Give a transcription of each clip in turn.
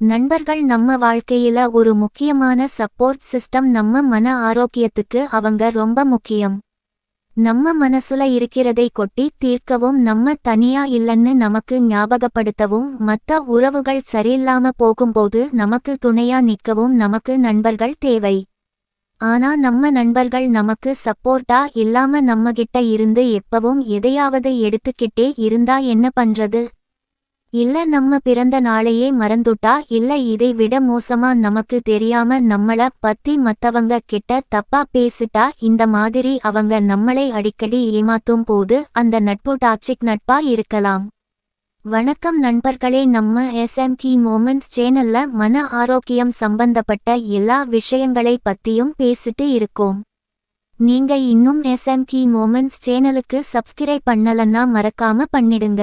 நண்பர்கள் நம்ம வாழ்க்கையில ஒரு முக்கியமான சப்போர்ட் சிஸ்டம் நம்ம மன ஆரோக்கியத்துக்கு அவங்க ரொம்ப முக்கியம். நம்ம மனசுல இருக்கிறதை கொட்டி தீர்க்கவும் நம்ம தனியா இல்லைன்னு நமக்கு ஞாபகப்படுத்தவும் மத்த உறவுகள் சரியில்லாம போகும்போது நமக்கு துணையா நிற்கவும் நமக்கு நண்பர்கள் தேவை. ஆனா நம்ம நண்பர்கள் நமக்கு சப்போர்ட்டா இல்லாம நம்மகிட்ட இருந்து எப்பவும் எதையாவது எடுத்துக்கிட்டே இருந்தா என்ன பண்றது? இல்ல நம்ம பிறந்த நாளையே மறந்துட்டா இல்ல இதை விட மோசமா நமக்கு தெரியாம நம்மள பத்தி மத்தவங்க கிட்ட தப்பா பேசிட்டா இந்த மாதிரி அவங்க நம்மளை அடிக்கடி ஏமாத்தும் போது அந்த நட்பு டாக்சிக் நட்பா இருக்கலாம். வணக்கம் நண்பர்களே நம்ம எஸ்எம் கி மோமெண்ட்ஸ் சேனல்ல மன ஆரோக்கியம் சம்பந்தப்பட்ட எல்லா விஷயங்களை பத்தியும் பேசிட்டு இருக்கோம். நீங்க இன்னும் எஸ்எம் கி மோமெண்ட்ஸ் சேனலுக்கு சப்ஸ்கிரைப் பண்ணலன்னா மறக்காம பண்ணிடுங்க.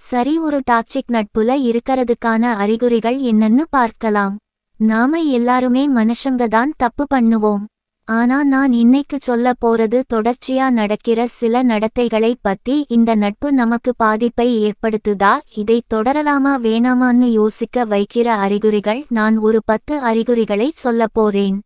சரி ஒரு டாக்ஸிக் நட்புல இருக்கறதுக்கான அறிகுறிகள் என்னன்னு பார்க்கலாம். நாம எல்லாருமே மனுஷங்க தான் தப்பு பண்ணுவோம். ஆனா நான் இன்னைக்கு சொல்ல போறது தொடர்ச்சியா நடக்கிற சில நடத்தைகளை பத்தி. இந்த நட்பு நமக்கு பாதிப்பை ஏற்படுத்துதா? இதை தொடரலாமா வேணாமான்னு யோசிக்க வைக்கிற அறிகுறிகள் நான் ஒரு பத்து அறிகுறிகளை சொல்லப் போறேன்.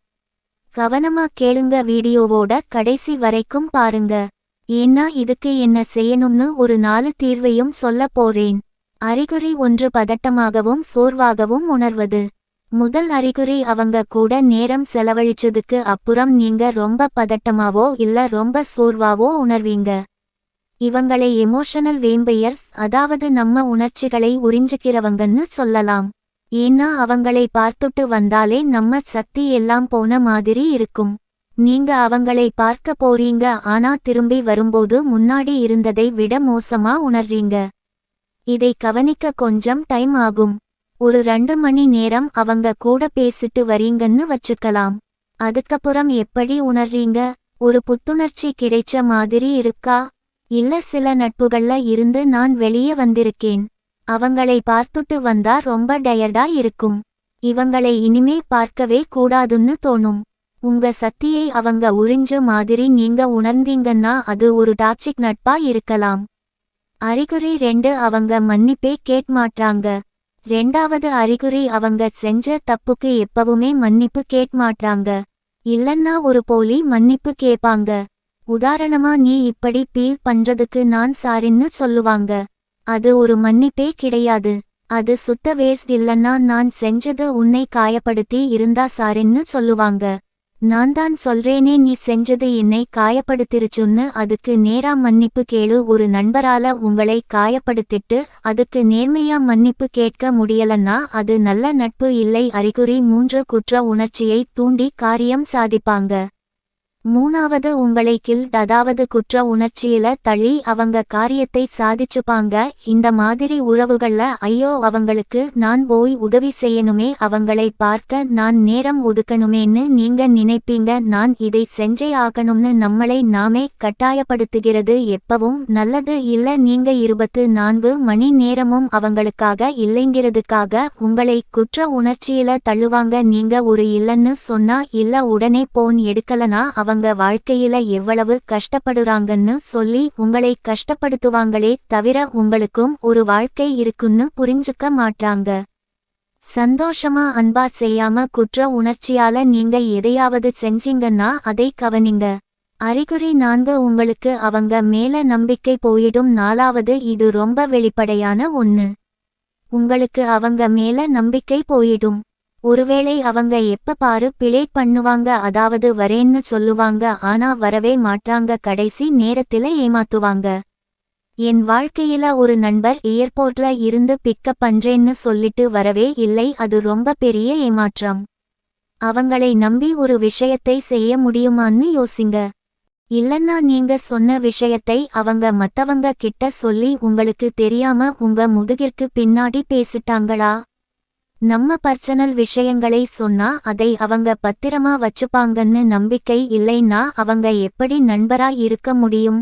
கவனமா கேளுங்க வீடியோவோட கடைசி வரைக்கும் பாருங்க. ஏன்னா இதுக்கு என்ன செய்யணும்னு ஒரு நாலு தீர்வையும் சொல்லப் போறேன். அறிகுறி ஒன்று பதட்டமாகவும் சோர்வாகவும் உணர்வது. முதல் அறிகுறி அவங்க கூட நேரம் செலவழிச்சதுக்கு அப்புறம் நீங்க ரொம்ப பதட்டமாவோ இல்ல ரொம்ப சோர்வாவோ உணர்வீங்க. இவங்களை எமோஷனல் வேம்பையர்ஸ் அதாவது நம்ம உணர்ச்சிகளை உறிஞ்சுக்கிறவங்கன்னு சொல்லலாம். ஏன்னா அவங்களை பார்த்துட்டு வந்தாலே நம்ம சக்தி எல்லாம் போன மாதிரி இருக்கும். நீங்க அவங்களை பார்க்க போறீங்க ஆனா திரும்பி வரும்போது முன்னாடி இருந்ததை விட மோசமா உணர்றீங்க. இதை கவனிக்க கொஞ்சம் டைம் ஆகும். ஒரு ரெண்டு மணி நேரம் அவங்க கூட பேசிட்டு வரீங்கன்னு வச்சுக்கலாம். அதுக்கப்புறம் எப்படி உணர்றீங்க? ஒரு புத்துணர்ச்சி கிடைச்ச மாதிரி இருக்கா? இல்ல சில நட்புகள்ல இருந்து நான் வெளியே வந்திருக்கேன். அவங்களை பார்த்துட்டு வந்தா ரொம்ப டயர்டா இருக்கும். இவங்களை இனிமே பார்க்கவே கூடாதுன்னு தோணும். உங்க சக்தியை அவங்க உறிஞ்ச மாதிரி நீங்க உணர்ந்தீங்கன்னா அது ஒரு டாக்ஸிக் நட்பா இருக்கலாம். அறிகுறி ரெண்டு அவங்க மன்னிப்பே கேட்மாட்றாங்க. ரெண்டாவது அறிகுறி அவங்க செஞ்ச தப்புக்கு எப்பவுமே மன்னிப்பு கேட்மாட்றாங்க. இல்லன்னா ஒரு போலி மன்னிப்பு கேப்பாங்க உதாரணமா நீ இப்படி பீல் பண்றதுக்கு நான் சாரின்னு சொல்லுவாங்க. அது ஒரு மன்னிப்பே கிடையாது. அது சுத்த வேஸ்ட் இல்லன்னா நான் செஞ்சது உன்னை காயப்படுத்தி இருந்தா சாரின்னு சொல்லுவாங்க. நான் தான் சொல்றேனே நீ செஞ்சது என்னை காயப்படுத்திருச்சுன்னு அதுக்கு நேரா மன்னிப்பு கேளு. ஒரு நண்பரால உங்களை காயப்படுத்திட்டு அதுக்கு நேர்மையா மன்னிப்பு கேட்க முடியலன்னா அது நல்ல நட்பு இல்லை. அறிகுறி மூன்று குற்ற உணர்ச்சியை தூண்டி காரியம் சாதிப்பாங்க. மூணாவது உங்களை கில்ட் அதாவது குற்ற உணர்ச்சியில தள்ளி அவங்க காரியத்தை சாதிச்சுப்பாங்க. இந்த மாதிரி உறவுகள்ல ஐயோ அவங்களுக்கு நான் போய் உதவி செய்யணுமே அவங்களை பார்க்க நான் நேரம் ஒதுக்கணுமேன்னு நீங்க நினைப்பீங்க. நான் இதை செஞ்சே ஆகணும்னு நம்மளை நாமே கட்டாயப்படுத்துகிறது எப்பவும் நல்லது. இல்ல நீங்க இருபத்து நான்கு மணி நேரமும் அவங்களுக்காக இல்லைங்கிறதுக்காக உங்களை குற்ற உணர்ச்சியில தள்ளுவாங்க. நீங்க ஒரு இல்லன்னு சொன்னா இல்ல உடனே போன் எடுக்கலனா அவங்க வாழ்க்கையில எவ்வளவு கஷ்டப்படுறாங்கன்னு சொல்லி உங்களை கஷ்டப்படுத்துவாங்களே தவிர உங்களுக்கும் ஒரு வாழ்க்கை இருக்குன்னு புரிஞ்சுக்க மாட்டாங்க. சந்தோஷமா அன்பா செய்யாம குற்ற உணர்ச்சியால நீங்க எதையாவது செஞ்சீங்கன்னா அதை கவனிங்க. அறிகுறி நான்கு உங்களுக்கு அவங்க மேல நம்பிக்கை போயிடும். நாலாவது இது ரொம்ப வெளிப்படையான ஒன்னு உங்களுக்கு அவங்க மேல நம்பிக்கை போயிடும். ஒருவேளை அவங்க எப்ப பாரு பிளேட் பண்ணுவாங்க அதாவது வரேன்னு சொல்லுவாங்க ஆனா வரவே மாட்டாங்க கடைசி நேரத்தில ஏமாத்துவாங்க. என் வாழ்க்கையில ஒரு நண்பர் ஏர்போர்ட்ல இருந்து பிக்கப் பண்றேன்னு சொல்லிட்டு வரவே இல்லை அது ரொம்ப பெரிய ஏமாற்றம். அவங்களை நம்பி ஒரு விஷயத்தை செய்ய முடியுமான்னு யோசிங்க. இல்லன்னா நீங்க சொன்ன விஷயத்தை அவங்க மத்தவங்க கிட்ட சொல்லி உங்களுக்கு தெரியாம உங்க முதுகிற்கு பின்னாடி பேசிட்டாங்களா? நம்ம பர்சனல் விஷயங்களை சொன்னா அதை அவங்க பத்திரமா வச்சுப்பாங்கன்னு நம்பிக்கை இல்லைன்னா அவங்க எப்படி நண்பரா இருக்க முடியும்?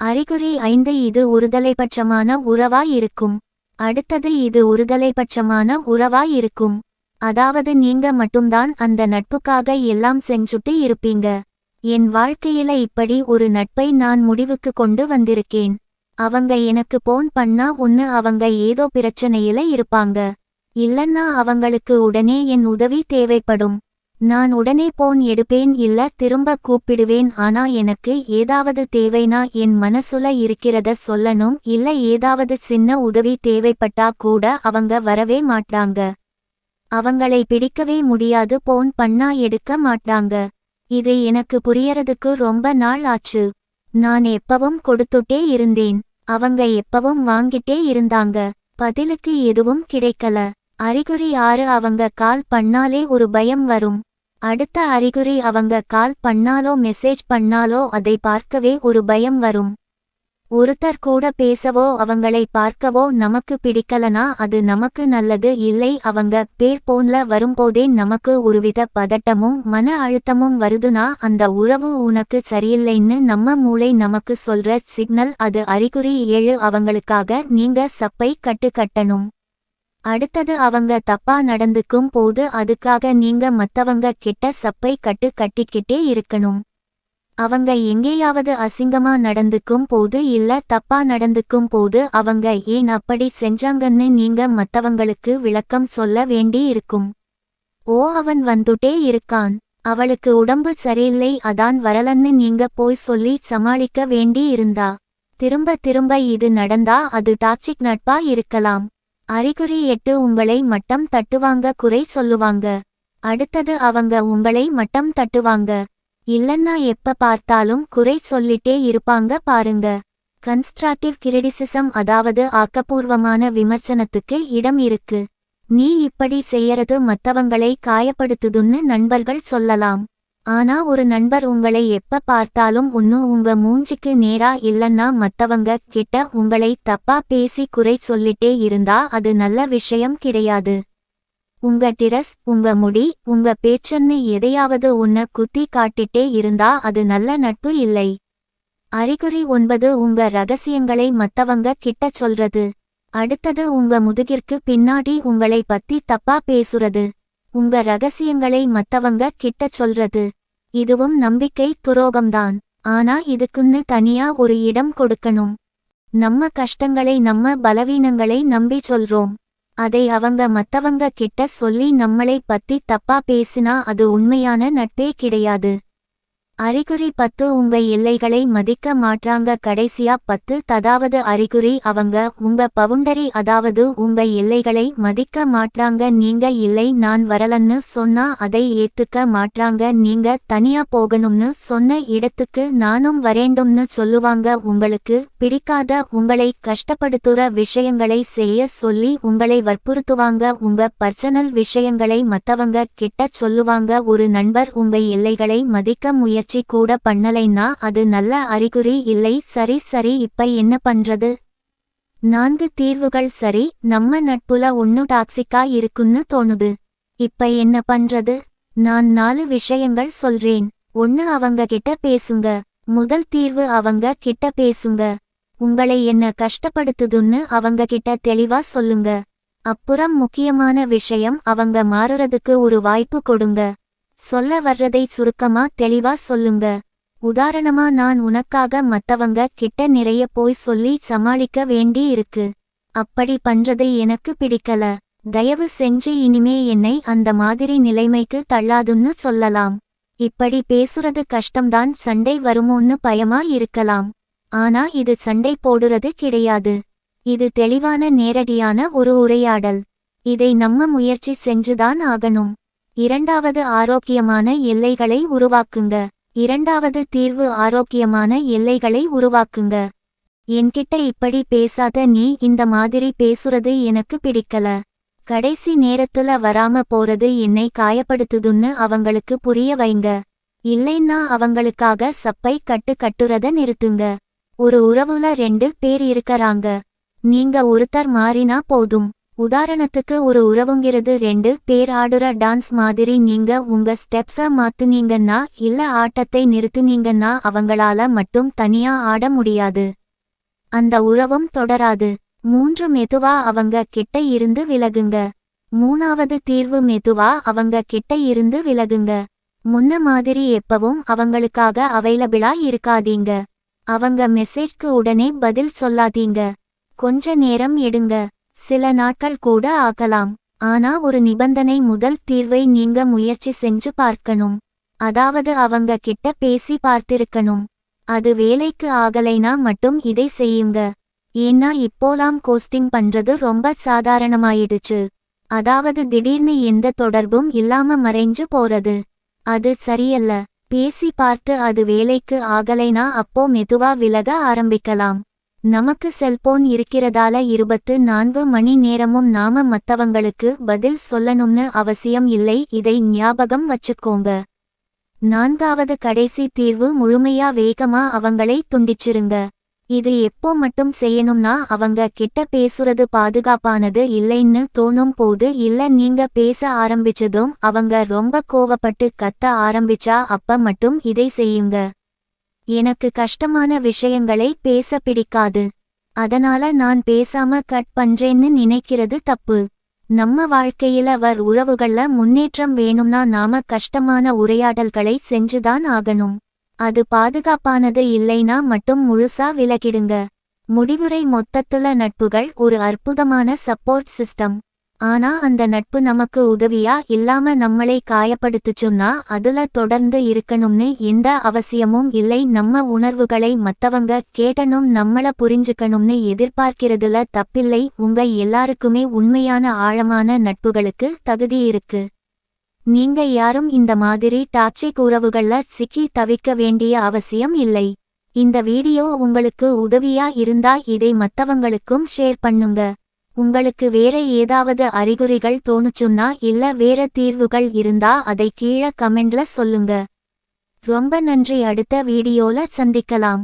அறிகுறி ஐந்து இது ஒருதலைபட்சமான உறவா இருக்கும். அடுத்தது இது ஒருதலைபட்சமான உறவா இருக்கும். அதாவது நீங்க மட்டும்தான் அந்த நட்புக்காக எல்லாம் செஞ்சுட்டு இருப்பீங்க. என் வாழ்க்கையில இப்படி ஒரு நட்பை நான் முடிவுக்கு கொண்டு வந்திருக்கேன். அவங்க எனக்கு போன் பண்ணா ஒன்னு அவங்க ஏதோ பிரச்சனையில இருப்பாங்க. இல்லன்னா அவங்களுக்கு உடனே என் உதவி தேவைப்படும். நான் உடனே போன் எடுப்பேன் இல்ல திரும்ப கூப்பிடுவேன் ஆனா எனக்கு ஏதாவது தேவைனா என் மனசுல இருக்கிறத சொல்லணும் இல்ல ஏதாவது சின்ன உதவி தேவைப்பட்டா கூட அவங்க வரவே மாட்டாங்க. அவங்களை பிடிக்கவே முடியாது போன் பண்ணா எடுக்க மாட்டாங்க. இது எனக்கு புரியறதுக்கு ரொம்ப நாள் ஆச்சு. நான் எப்பவும் கொடுத்துட்டே இருந்தேன். அவங்க எப்பவும் வாங்கிட்டே இருந்தாங்க. பதிலுக்கு எதுவும் கிடைக்கல. அறிகுறி ஆறு அவங்க கால் பண்ணாலே ஒரு பயம் வரும். அடுத்த அறிகுறி அவங்க கால் பண்ணாலோ மெசேஜ் பண்ணாலோ அதை பார்க்கவே ஒரு பயம் வரும். ஒருத்தர் கூட பேசவோ அவங்களை பார்க்கவோ நமக்கு பிடிக்கலனா அது நமக்கு நல்லது. இல்லை அவங்க பேர் போன்ல வரும்போதே நமக்கு ஒருவித பதட்டமும் மன அழுத்தமும் வருதுனா அந்த உறவு உனக்கு சரியில்லைன்னு நம்ம மூளை நமக்கு சொல்ற சிக்னல் அது அறிகுறி ஏழு அவங்களுக்காக நீங்க சப்பை கட்டு கட்டணும். அடுத்தது அவங்க தப்பா நடந்துக்கும் போது அதுக்காக நீங்க மத்தவங்க கிட்ட சப்பை கட்டு கட்டிக்கிட்டே இருக்கணும். அவங்க எங்கேயாவது அசிங்கமா நடந்துக்கும் போது இல்ல தப்பா நடந்துக்கும் போது அவங்க ஏன் அப்படி செஞ்சாங்கன்னு நீங்க மத்தவங்களுக்கு விளக்கம் சொல்ல வேண்டி இருக்கும். ஓ அவன் வந்துட்டே இருக்கான். அவளுக்கு உடம்பு சரியில்லை அதான் வரலன்னு நீங்க போய் சொல்லி சமாளிக்க வேண்டி இருந்தா. திரும்ப திரும்ப இது நடந்தா அது டாக்சிக் நட்பா இருக்கலாம். அறிகுறி எட்டு உங்களை மட்டம் தட்டுவாங்க குறை சொல்லுவாங்க. அடுத்தது அவங்க உங்களை மட்டம் தட்டுவாங்க. இல்லன்னா எப்ப பார்த்தாலும் குறை சொல்லிட்டே இருப்பாங்க பாருங்க. கன்ஸ்ட்ராக்டிவ் கிரிடிசிசம் அதாவது ஆக்கப்பூர்வமான விமர்சனத்துக்கு இடம் இருக்கு. நீ இப்படி செய்யறது மத்தவங்களை காயப்படுத்துதுன்னு நண்பர்கள் சொல்லலாம். ஆனா ஒரு நண்பர் உங்களை எப்ப பார்த்தாலும் ஒன்னு உங்க மூஞ்சிக்கு நேரா இல்லன்னா மத்தவங்க கிட்ட உங்களை தப்பா பேசி குறை சொல்லிட்டே இருந்தா அது நல்ல விஷயம் கிடையாது. உங்க டிரஸ் உங்க முடி உங்க பேச்சன்னு எதையாவது உன்ன குத்தி காட்டிட்டே இருந்தா அது நல்ல நட்பு இல்லை. அறிகுறி ஒன்பது உங்க ரகசியங்களை மத்தவங்க கிட்ட சொல்றது. அடுத்தது உங்க முதுகிற்கு பின்னாடி உங்களை பத்தி தப்பா பேசுறது. உங்க ரகசியங்களை மத்தவங்க கிட்ட சொல்றது. இதுவும் நம்பிக்கை துரோகம்தான். ஆனா இதுக்குன்னு தனியா ஒரு இடம் கொடுக்கணும். நம்ம கஷ்டங்களை நம்ம பலவீனங்களை நம்பி சொல்றோம். அதை அவங்க மத்தவங்க கிட்ட சொல்லி நம்மளை பத்தி தப்பா பேசினா அது உண்மையான நட்பே கிடையாது. அறிகுறி பத்து உங்க எல்லைகளை மதிக்க மாட்றாங்க கடைசியா பத்து ததாவது அறிகுறி அவங்க உங்க பவுண்டரி அதாவது உங்க எல்லைகளை மதிக்க மாட்றாங்க நீங்க இல்லை நான் வரலன்னு சொன்னா அதை ஏத்துக்க மாட்றாங்க நீங்க தனியா போகணும்னு சொன்ன இடத்துக்கு நானும் வரேண்டும்னு சொல்லுவாங்க. உங்களுக்கு பிடிக்காத உங்களை கஷ்டப்படுத்துற விஷயங்களை செய்ய சொல்லி உங்களை வற்புறுத்துவாங்க. உங்க பர்சனல் விஷயங்களை மத்தவங்க கிட்ட சொல்லுவாங்க. ஒரு நண்பர் உங்க எல்லைகளை மதிக்க முயற்சி கூட பண்ணலைன்னா அது நல்ல அறிகுறி இல்லை. சரி சரி இப்ப என்ன பண்றது? நான்கு தீர்வுகள் சரி. நம்ம நட்புல ஒன்னு டாக்ஸிக்கா இருக்குன்னு தோணுது. இப்ப என்ன பண்றது? நான் நாலு விஷயங்கள் சொல்றேன். ஒன்னு அவங்க கிட்ட பேசுங்க. முதல் தீர்வு அவங்க கிட்ட பேசுங்க. உங்களை என்ன கஷ்டப்படுத்துதுன்னு அவங்க கிட்ட தெளிவா சொல்லுங்க. அப்புறம் முக்கியமான விஷயம் அவங்க மாறுறதுக்கு ஒரு வாய்ப்பு கொடுங்க. சொல்ல வர்றதை சுருக்கமா தெளிவா சொல்லுங்க. உதாரணமா நான் உனக்காக மத்தவங்க கிட்ட நிறைய போய் சொல்லி சமாளிக்க வேண்டி இருக்கு. அப்படி பண்றது எனக்கு பிடிக்கல. தயவு செஞ்சு இனிமே என்னை அந்த மாதிரி நிலைமைக்கு தள்ளாதுன்னு சொல்லலாம். இப்படி பேசுறது கஷ்டம்தான் சண்டை வருமோன்னு பயமா இருக்கலாம். ஆனா இது சண்டை போடுறது கிடையாது. இது தெளிவான நேரடியான ஒரு உரையாடல். இதை நம்ம முயற்சி செஞ்சுதான் ஆகணும். இரண்டாவது ஆரோக்கியமான எல்லைகளை உருவாக்குங்க. இரண்டாவது தீர்வு ஆரோக்கியமான எல்லைகளை உருவாக்குங்க. என்கிட்ட இப்படி பேசாத நீ இந்த மாதிரி பேசுறது எனக்கு பிடிக்கல. கடைசி நேரத்துல வராம போறது என்னை காயப்படுத்துதுன்னு அவங்களுக்கு புரிய வைங்க. இல்லைன்னா அவங்களுக்காக சப்பை கட்டு கட்டுறத நிறுத்துங்க. ஒரு உறவுல ரெண்டு பேர் இருக்கறாங்க. நீங்க ஒருத்தர் மாறினா போதும். உதாரணத்துக்கு ஒரு உறவுங்கிறது ரெண்டு பேர் ஆடுற டான்ஸ் மாதிரி நீங்க உங்க ஸ்டெப்ஸ மாத்துனீங்கன்னா இல்ல ஆட்டத்தை நிறுத்துனீங்கன்னா அவங்களால மட்டும் தனியா ஆட முடியாது. அந்த உறவும் தொடராது. மூன்று மெதுவா அவங்க கிட்ட இருந்து விலகுங்க. மூணாவது தீர்வு மெதுவா அவங்க கிட்ட இருந்து விலகுங்க. முன்ன மாதிரி எப்பவும் அவங்களுக்காக அவைலபிளா இருக்காதீங்க. அவங்க மெசேஜ்க்கு உடனே பதில் சொல்லாதீங்க. கொஞ்ச நேரம் எடுங்க. சில நாட்கள் கூட ஆகலாம். ஆனா ஒரு நிபந்தனை முதல் தீர்வை நீங்க முயற்சி செஞ்சு பார்க்கணும். அதாவது அவங்க கிட்ட பேசி பார்த்திருக்கணும். அது வேலைக்கு ஆகலைனா மட்டும் இதை செய்யுங்க. ஏன்னா இப்போலாம் கோஸ்டிங் பண்றது ரொம்ப சாதாரணமாயிடுச்சு. அதாவது திடீர்னு எந்த தொடர்பும் இல்லாம மறைஞ்சு போறது. அது சரியல்ல. பேசி பார்த்து அது வேலைக்கு ஆகலைனா அப்போ மெதுவா விலக ஆரம்பிக்கலாம். நமக்கு செல்போன் இருக்கிறதால இருபத்து நான்கு மணி நேரமும் நாம மத்தவங்களுக்கு பதில் சொல்லணும்னு அவசியம் இல்லை இதை ஞாபகம் வச்சுக்கோங்க. நான்காவது கடைசி தீர்வு முழுமையா வேகமா அவங்களை துண்டிச்சிருங்க. இது எப்போ மட்டும் செய்யணும்னா அவங்க கிட்ட பேசுறது பாதுகாப்பானது இல்லைன்னு தோணும் போது இல்ல நீங்க பேச ஆரம்பிச்சதும் அவங்க ரொம்ப கோவப்பட்டு கத்த ஆரம்பிச்சா அப்ப மட்டும் இதை செய்யுங்க. எனக்கு கஷ்டமான விஷயங்களை பேச பிடிக்காது. அதனால நான் பேசாம கட் பண்றேன்னு நினைக்கிறது தப்பு. நம்ம வாழ்க்கையில வர் உறவுகள்ல முன்னேற்றம் வேணும்னா நாம கஷ்டமான உரையாடல்களை செஞ்சுதான் ஆகணும். அது பாதுகாப்பானது இல்லைனா மட்டும் முழுசா விலகிடுங்க. முடிவுரை மொத்தத்துல நட்புகள் ஒரு அற்புதமான சப்போர்ட் சிஸ்டம் ஆனா அந்த நட்பு நமக்கு உதவியா இல்லாம நம்மளை காயப்படுத்துச்சுன்னா அதுல தொடர்ந்து இருக்கணும்னு எந்த அவசியமும் இல்லை. நம்ம உணர்வுகளை மத்தவங்க கேட்டனும் நம்மள புரிஞ்சுக்கணும்னு எதிர்பார்க்கிறதுல தப்பில்லை. உங்க எல்லாருக்குமே உண்மையான ஆழமான நட்புகளுக்கு தகுதி இருக்கு. நீங்க யாரும் இந்த மாதிரி டாக்ஸிக் உறவுகள்ல சிக்கி தவிக்க வேண்டிய அவசியம் இல்லை. இந்த வீடியோ உங்களுக்கு உதவியா இருந்தா இதை மத்தவங்களுக்கும் ஷேர் பண்ணுங்க. உங்களுக்கு வேற ஏதாவது அறிகுறிகள் தோணுச்சுன்னா இல்ல வேற தீர்வுகள் இருந்தா அதை கீழே கமெண்ட்ல சொல்லுங்க. ரொம்ப நன்றி அடுத்த வீடியோல சந்திக்கலாம்.